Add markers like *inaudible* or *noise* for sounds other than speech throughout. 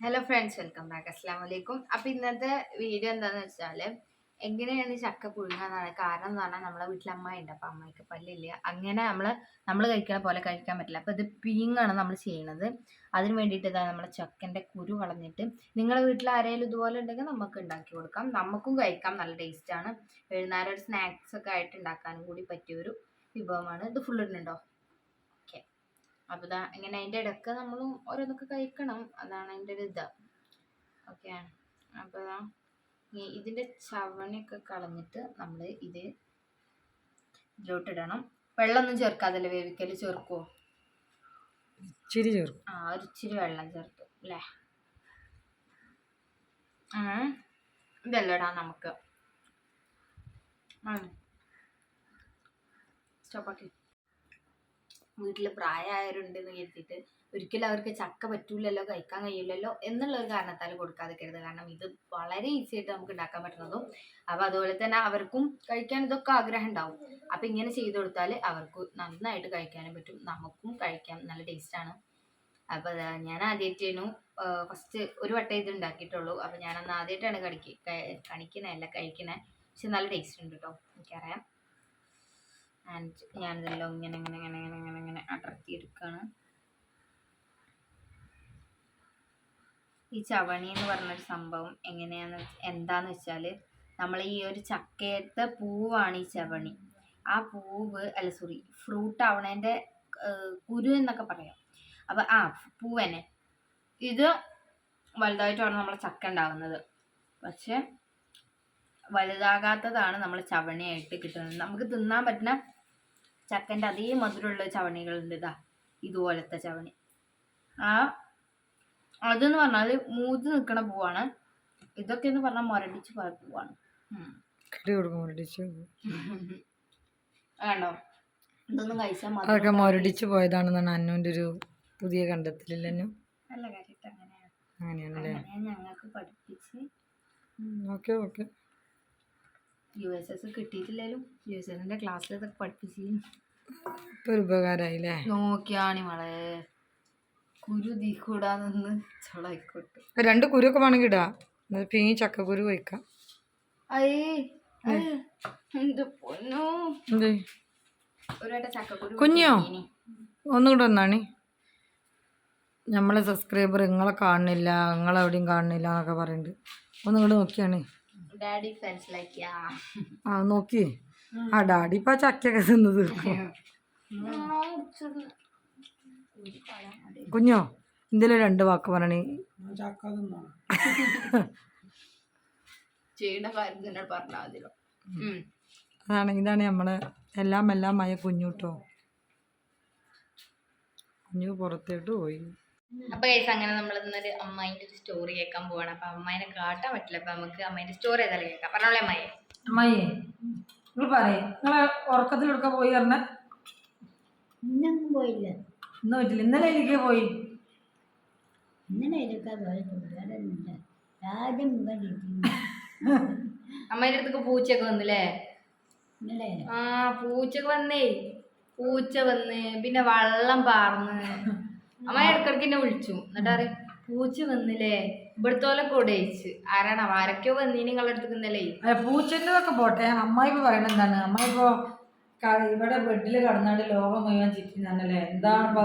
Hello friends welcome back അസ്സാം വലൈക്കും അപ്പൊ ഇന്നത്തെ വീഡിയോ എന്താന്ന് വെച്ചാൽ എങ്ങനെയാണ് ചക്ക പുഴുങ്ങാന്നാണ് കാരണം എന്ന് പറഞ്ഞാൽ നമ്മളെ വീട്ടിൽ അമ്മയുണ്ട് അപ്പം അമ്മയ്ക്ക് പല്ലില്ല അങ്ങനെ നമ്മൾ നമ്മൾ കഴിക്കുന്ന പോലെ കഴിക്കാൻ പറ്റില്ല. അപ്പൊ ഇത് പീങ്ങാണ് നമ്മൾ ചെയ്യുന്നത് അതിന് വേണ്ടിയിട്ട് ഇതാ നമ്മളെ ചക്കന്റെ കുരു കളഞ്ഞിട്ട് നിങ്ങളെ വീട്ടിൽ ആരെങ്കിലും ഇതുപോലെ ഉണ്ടെങ്കിൽ നമുക്ക് ഉണ്ടാക്കി കൊടുക്കാം. നമുക്കും കഴിക്കാം. നല്ല ടേസ്റ്റ് ആണ്. വൈകുന്നേരം ഒരു സ്നാക്സ് ഒക്കെ ആയിട്ട് ഉണ്ടാക്കാനും കൂടി പറ്റിയൊരു വിഭവമാണ്. ഇത് ഫുൾ അപ്പോൾ ഇതാ ഇങ്ങനെ അതിന്റെ ഇടയ്ക്ക് നമ്മളും ഓരോന്നൊക്കെ കഴിക്കണം. അതാണ് അതിന്റെ ഒരു ഇത്. ഓക്കെ അപ്പോൾ ഇതാ ഇതിന്റെ ഇതിന്റെ ചവണിയൊക്കെ കളഞ്ഞിട്ട് നമ്മൾ ഇത് ഇതിലോട്ടിടണം വെള്ളമൊന്നും ചേർക്കാതല്ലേ വേവിക്കൽ ചേർക്കുമോ ചിരി ചേർക്കും. ആ ഒരു ഇച്ചിരി വെള്ളം ചേർത്തു അല്ലേ ഇതല്ല ഇതെല്ലാം ഇടാം നമുക്ക്. സ്റ്റോപ്പാക്കി വീട്ടിൽ പ്രായമായവരുണ്ടെന്ന് കരുതിയിട്ട് ഒരിക്കലും അവർക്ക് ചക്ക പറ്റൂലല്ലോ കഴിക്കാൻ കഴിയില്ലല്ലോ എന്നുള്ള ഒരു കാരണത്താൽ കൊടുക്കാതിരിക്കരുത് കാരണം ഇത് വളരെ ഈസി ആയിട്ട് നമുക്ക് ഉണ്ടാക്കാൻ പറ്റുന്നതും അപ്പോൾ അതുപോലെ തന്നെ അവർക്കും കഴിക്കാൻ ഇതൊക്കെ ആഗ്രഹം ഉണ്ടാവും. അപ്പം ഇങ്ങനെ ചെയ്തു കൊടുത്താൽ അവർക്ക് നന്നായിട്ട് കഴിക്കാനും പറ്റും. നമുക്കും കഴിക്കാൻ നല്ല ടേസ്റ്റ് ആണ്. അപ്പോൾ ഞാൻ ആദ്യമായിട്ടേനു ഫസ്റ്റ് ഒരു വട്ടം ഇത് ഉണ്ടാക്കിയിട്ടുള്ളൂ. അപ്പോൾ ഞാനന്ന് ആദ്യമായിട്ടാണ് കടിക്ക് കണിക്കണേ അല്ല കഴിക്കണേ പക്ഷെ നല്ല ടേസ്റ്റ് ഉണ്ട് കേട്ടോ എനിക്കറിയാം. ആൻഡ് ഞാനിതെല്ലാം ഇങ്ങനെ ഇങ്ങനെ ഇങ്ങനെ എടുക്കുകയാണ് ഈ ചവണി എന്ന് പറഞ്ഞൊരു സംഭവം എങ്ങനെയാന്ന് എന്താന്ന് വെച്ചാൽ നമ്മൾ ഈ ഒരു ചക്കയത്തെ പൂവാണ് ഈ ചവണി. ആ പൂവ് അല്ല സോറി ഫ്രൂട്ട് ആവണേന്റെ കുരു എന്നൊക്കെ പറയാം. അപ്പം ആ പൂവനെ ഇത് വലുതായിട്ടാണ് നമ്മളെ ചക്ക ഉണ്ടാകുന്നത് പക്ഷെ വലുതാകാത്തതാണ് നമ്മൾ ചവണിയായിട്ട് കിട്ടുന്നത്. നമുക്ക് തിന്നാൻ പറ്റുന്ന ചക്കന്റെ അതേ മധുരമുള്ള ചവണികളുണ്ട് ഇതാ ഇതുപോലത്തെ ചവണി. ആ അതെന്ന് പറഞ്ഞാൽ മൂത്ത് നിൽക്കണ പൂവാണ്. ഇതൊക്കെ എന്ന് പറഞ്ഞാൽ മുരടിച്ച് പോയ പൂവാണ്. ആണോ? ഇതൊന്നും കഴിച്ചാൽ മതി അതൊക്കെ മുരടിച്ച് പോയതാണെന്നാണ് അന്നുവിന്റെ ഒരു പുതിയ കണ്ടെത്തലില്ലെന്നു നല്ല കാര്യമായിട്ട് അങ്ങനെയാണ് അങ്ങനെയാണല്ലേ? ഞങ്ങൾക്ക് പഠിപ്പിച്ച്. Okay okay. U S S കിട്ടിയിട്ടില്ലേലും U S ക്ലാസ്സിൽ ഇതൊക്കെ പഠിപ്പിച്ച് ഇപ്പൊ ഒരു ഉപകാരമായില്ലേ നോക്കിയാണ് മോളെ. കുരു തീ കൂടാ നിന്ന് ചൊളായിക്കോട്ടെ. രണ്ട് കുരുവൊക്കെ വേണമെങ്കിൽ ഇടാം എന്നിട്ട് പിന്നെ. ചക്കക്കുരു ചക്കക്കുരു കുഞ്ഞോ? ഒന്നുകൂടെ ഒന്നാണേ നമ്മളെ സബ്സ്ക്രൈബർ നിങ്ങളെ കാണുന്നില്ല നിങ്ങളെവിടെയും കാണുന്നില്ല എന്നൊക്കെ പറയുന്നുണ്ട് ഒന്നുകൂടെ നോക്കിയാണ്. ഡാഡി ലൈക്ക് ആ നോക്കി ആ ഡാഡി ഇപ്പൊ ചക്കയൊക്കെ തിന്ന് തീർക്കും കുഞ്ഞോ എന്തെങ്കിലും രണ്ട് വാക്ക് പറയണേ. അതാണെങ്കിൽ കാര്യം തന്നെ പറഞ്ഞാൽ അതാണ് ഇതാണ് നമ്മൾ എല്ലാം എല്ലാം ആയ കുഞ്ഞുട്ടോ കുഞ്ഞു പുറത്തേട്ട് പോയി. അപ്പൊ ഗൈസ് അങ്ങനെ നമ്മൾ ഇന്നൊരു അമ്മായിന്റെ ഒരു സ്റ്റോറി കേൾക്കാൻ പോവാണ്. അപ്പൊ അമ്മായിനെ കാട്ടാൻ പറ്റില്ല. അപ്പൊ നമുക്ക് അമ്മായിന്റെ സ്റ്റോറി ഏതായാലും കേൾക്കാം. പറഞ്ഞോളെ അമ്മായി അമ്മായിയെ. നിങ്ങൾ പറയേ. നിങ്ങളെ ഉറക്കത്തിലൊക്കെ പോയി പറഞ്ഞ? ഇന്നൊന്നും പോയില്ല. ഇന്ന് പറ്റില്ല. ഇന്നലെ എനിക്ക് പോയി. ഇന്നലെ എടുക്കാൻ പോയിട്ടുണ്ട് ആദ്യം മുതൽ ഇരിക്കുന്നു അമ്മേന്റെ അടുത്തൊക്കെ പൂച്ചയൊക്കെ വന്നില്ലേ? ഇന്നലെ? ആ പൂച്ചയൊക്കെ വന്നേ. പൂച്ച വന്ന് പിന്നെ വള്ളം പാർന്ന്. അമ്മ ഇടക്കിടക്ക് എന്നെ വിളിച്ചു. എന്നിട്ട് അറിയും പൂച്ച വന്നില്ലേ? ഇവിടുത്തോലെ കൊടയിച്ച്. ആരാണ്? ആരൊക്കെയോ വന്നീ നിങ്ങളുടെ അടുത്ത് ഇന്നലെ? പൂച്ചന്റെതൊക്കെ പോട്ടെ. അമ്മായി പറയണ എന്താണ്? അമ്മായി ഇപ്പോ ക- ഇവിടെ ബെഡിൽ കടന്നാണ്ട് ലോകം മുഴുവൻ ചിരിക്കുന്നല്ലേ എന്താണ് ഇപ്പൊ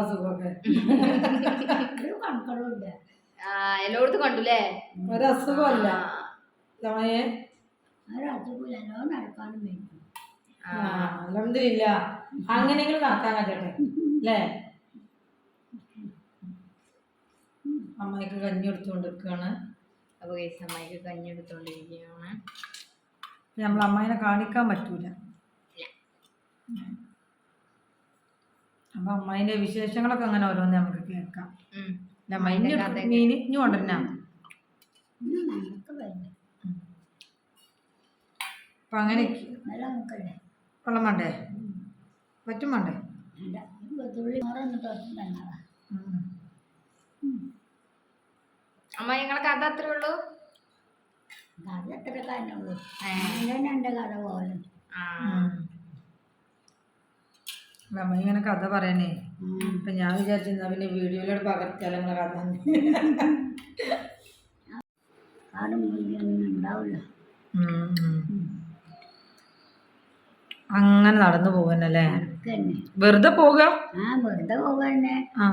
എല്ലായിടത്തും കണ്ടുല്ലേ? ഒരു അസുഖമല്ല അമ്മായെ ഒരു അസുഖമില്ല നോ നടക്കാനും വേണ്ടി ആ. അങ്ങനെയെങ്കിലും നടക്കാൻ പറ്റട്ടെ. അല്ലേ? അമ്മായിക്ക് കഞ്ഞി എടുത്തുകൊണ്ടിരിക്കുകയാണ് അപ്പോൾ കേസ് അമ്മായിക്ക് കഞ്ഞി എടുത്തുകൊണ്ടിരിക്കുകയാണ് നമ്മൾ അമ്മായിനെ കാണിക്കാൻ പറ്റൂല. അപ്പൊ അമ്മായിന്റെ വിശേഷങ്ങളൊക്കെ അങ്ങനെ ഓരോന്ന് നമുക്ക് കേൾക്കാം. മഞ്ഞ മീന് ഇഞ്ഞു അപ്പൊ അങ്ങനെ കൊള്ളം വെള്ളം വേണ്ടേ. പറ്റും വേണ്ടേ? വേണ്ട ഒരു തുള്ളി തുറന്നു തന്നതാ ഉം. ഞങ്ങളെ നിങ്ങളെ കഥ അത്രേ ഉള്ളൂ? കഥ അത്ര തന്നെ. എന്റെ കഥ പോലെ. ആ. നമ്മ ഇങ്ങനെ കഥ പറയണേ. ഇപ്പൊ ഞാൻ വിചാരിച്ചിരുന്ന പിന്നെ വീഡിയോയിലോട് പകർത്തിയാലും നമ്മളെ കഥ. ഉണ്ടാവില്ല. അങ്ങനെ നടന്നു പോകുന്നല്ലേ തന്നെ വെറുതെ പോകാം ആ വെറുതെ പോകാന്നെ ആ.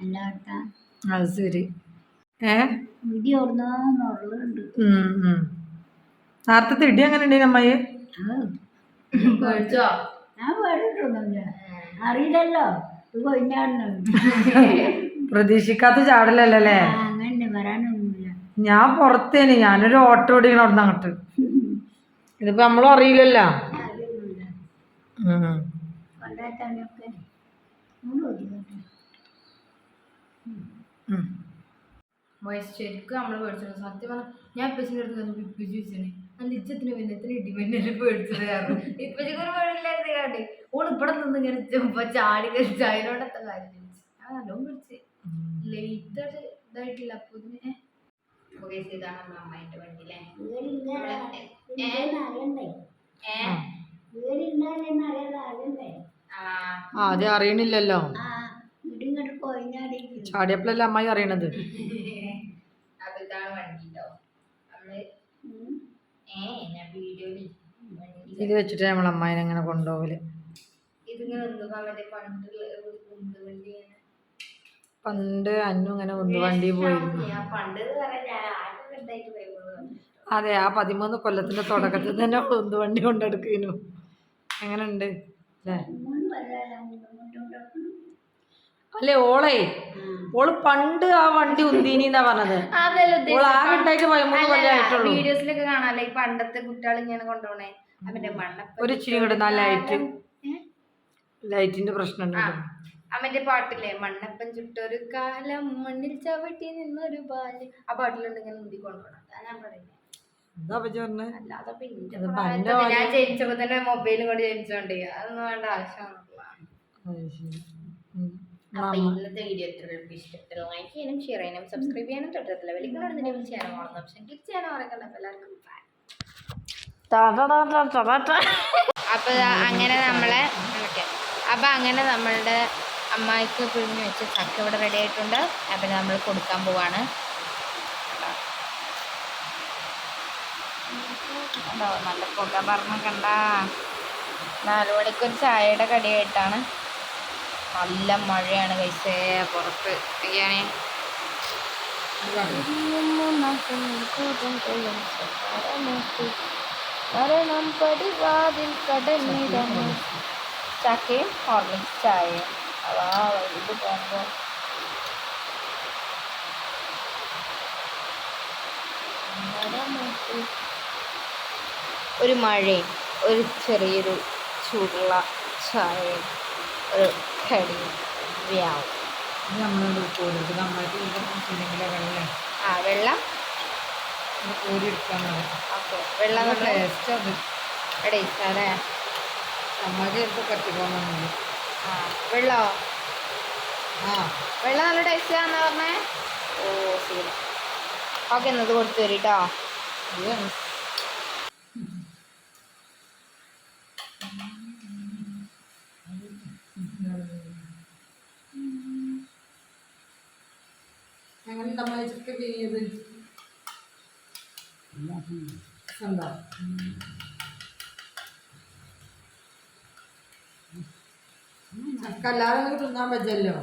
എല്ലായിടത്താ അത് ശരി. നേരത്തെ ഇടി അങ്ങനെ ഉണ്ടേ അമ്മായി? അറിയില്ലല്ലോ. പ്രതീക്ഷിക്കാത്ത ചാടലല്ലേ ഞാൻ പുറത്തേന്. ഞാനൊരു ഓട്ടോ ഓടിക്കണം അവിടെ നിന്ന് അങ്ങോട്ട്. ഇതിപ്പോ നമ്മളും അറിയില്ലല്ലോ. ഉം. ശരിക്കും നമ്മൾ പേടിച്ചു സത്യം പറഞ്ഞാൽ ഞാൻ ഇപ്പച്ചിന്റെ അടുത്ത് വന്നപ്പോൾ ഇപ്പച്ചി ചോദിച്ചാണ് അല്ല ഇച്ചത്തിന് പിന്നെ എത്ര ഇടിമന്നല്ലേ പേടിച്ചത്? കാരണം ഇപ്പച്ചിക്ക് ഒരു പേടില്ലായിരുന്നു കാട്ടി. ഓൾ ഇവിടെ നിന്ന് ഇങ്ങനെ ചുമ്പ ചാടി കഴിച്ച് അതിനോടത്തെ കാര്യം ചോദിച്ചു. ഞാൻ നല്ലോണം പേടിച്ച്. ലേറ്റ് ഇതായിട്ടില്ല. അപ്പൊ ഇതിന് ഇതാണ് നമ്മളെ അമ്മായിന്റെ വണ്ടി അല്ലേ അറിയണില്ലല്ലോ. ചാടിയപ്പോഴല്ലേ അമ്മായി അറിയണത്? *laughs* അപ്പൊ വേണ്ടിട്ടോ. വണ്ടി ട്ടോ നമ്മൾ ഏ ഞാൻ വീഡിയോയിൽ ഇത് വെച്ചിട്ട് നമ്മൾ അമ്മായിനെ അങ്ങനെ കൊണ്ടുപോകൽ ഇതിങ്ങനെ പണ്ടുള്ള ഒരു പണ്ട് അന്നു ഇങ്ങനെ ഉന്തുവണ്ടി വണ്ടി പോയിരുന്നു. പണ്ട് അതെ ആ പതിമൂന്ന് കൊല്ലത്തിന്റെ തുടക്കത്തിൽ തന്നെ ഉന്തുവണ്ടി കൊണ്ടെടുക്കുന്നു എങ്ങനെ ഉണ്ട് അല്ലേ അല്ലേ ഓളേ? ഓൾ പണ്ട് ആ വണ്ടി ഉന്തീനിന്നാ പറഞ്ഞത്? ഓൾ ആ കിട്ടായിട്ട് പതിമൂന്ന് കൊല്ലം ആയിട്ടുള്ളൂ. വീഡിയോസിലൊക്കെ കാണാല്ലേ? ഈ പണ്ടത്തെ കുട്ടികൾ ഇങ്ങനെ കൊണ്ടുപോണേ അവന്റെ മണ്ണ ഒരു ഇച്ചിരി കൂടെ നല്ല ലൈറ്റ്. ലൈറ്റിന്റെ പ്രശ്നം അവന്റെ പാട്ടില്ലേ? മണ്ണപ്പൻ ചുട്ടൊരു കാലം മണ്ണിൽ ചവിട്ടി നിന്നൊരു ബാല്യം ആ പാട്ടിലുണ്ട് ഇങ്ങനെ മുന്തി കൊണ്ടുപോകണം അതാ ഞാൻ പറയുന്നത് ഞാൻ ജനിച്ചപ്പോ തന്നെ മൊബൈലും കൂടി ജനിച്ചോണ്ടേ. അതൊന്നും വേണ്ട. ഉം. അപ്പൊ ഇന്നത്തെ വീഡിയോ എത്രയും ഇഷ്ടപ്പെട്ടു ലൈക്ക് ചെയ്യാനും ഷെയർ ചെയ്യാനും സബ്സ്ക്രൈബ് ചെയ്യാനും തൊട്ടത്തില്ല വിളിക്കുന്നോട് തന്നെ ചെയ്യാനും ഓപ്ഷൻ ക്ലിക്ക് ചെയ്യാനും മറക്കണ്ട. എല്ലാവർക്കും. അപ്പൊ അങ്ങനെ നമ്മളെ അപ്പൊ അങ്ങനെ നമ്മളുടെ അമ്മായിക്ക് പിഴിഞ്ഞു വെച്ച് ചക്ക ഇവിടെ റെഡി ആയിട്ടുണ്ട്. അപ്പൊ നമ്മൾ കൊടുക്കാൻ പോവാണ്. നല്ല പുക പറഞ്ഞ കണ്ട. നാലു മണിക്കൊരു ചായയുടെ കടിയായിട്ടാണ് നല്ല മഴയാണ് കൈസേ പുറത്ത് ഒക്കെയാണ് മരണം പടിവാതിൽ കടലിടമോ ചക്കയും ഹോർലിക്സ് ചായയും. അതാ വൈകിട്ട് പോകുമ്പോൾ ഒരു മഴയും ഒരു ചെറിയൊരു ചൂടുള്ള ചായയും. കടിയും വ്യാവും ഇത് നമ്മളോട് കോരി നമ്മളായിട്ട് ഇല്ലെങ്കിലേ ആ വെള്ളം? കോരി എടുക്കാൻ ഓക്കെ. വെള്ളം നമ്മൾ ടേസ്റ്റ് അത് ഇടയിച്ചാലേ അമ്മയ്ക്ക് ചിലപ്പോൾ കത്തിക്കോണമെന്നില്ല ആ വെള്ളമോ ആ. വെള്ളം നല്ല ടേസ്റ്റാന്ന് പറഞ്ഞേ? ഓ ശരി. ഓക്കെ എന്നത് കൊടുത്തു തരും നമ്മൾ കണ്ടോ? അല്ലാതെ നമുക്ക് തിന്നാൻ പറ്റല്ലോ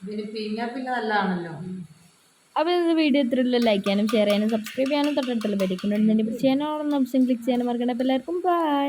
പിന്നെ പിഞ്ഞാ പിന്നെ നല്ലതാണല്ലോ. അപ്പോൾ ഇത് വീഡിയോ ഇത്രയുള്ള ലൈക്ക് ചെയ്യാനും ഷെയർ ചെയ്യാനും സബ്സ്ക്രൈബ് ചെയ്യാനും തൊട്ടടുത്തുള്ള ബെല്ലിക്കുന്നുണ്ട് ചെയ്യാനും ഓപ്ഷൻ ക്ലിക്ക് ചെയ്യാനും മറക്കണ്ട. അപ്പോൾ എല്ലാവർക്കും ബൈ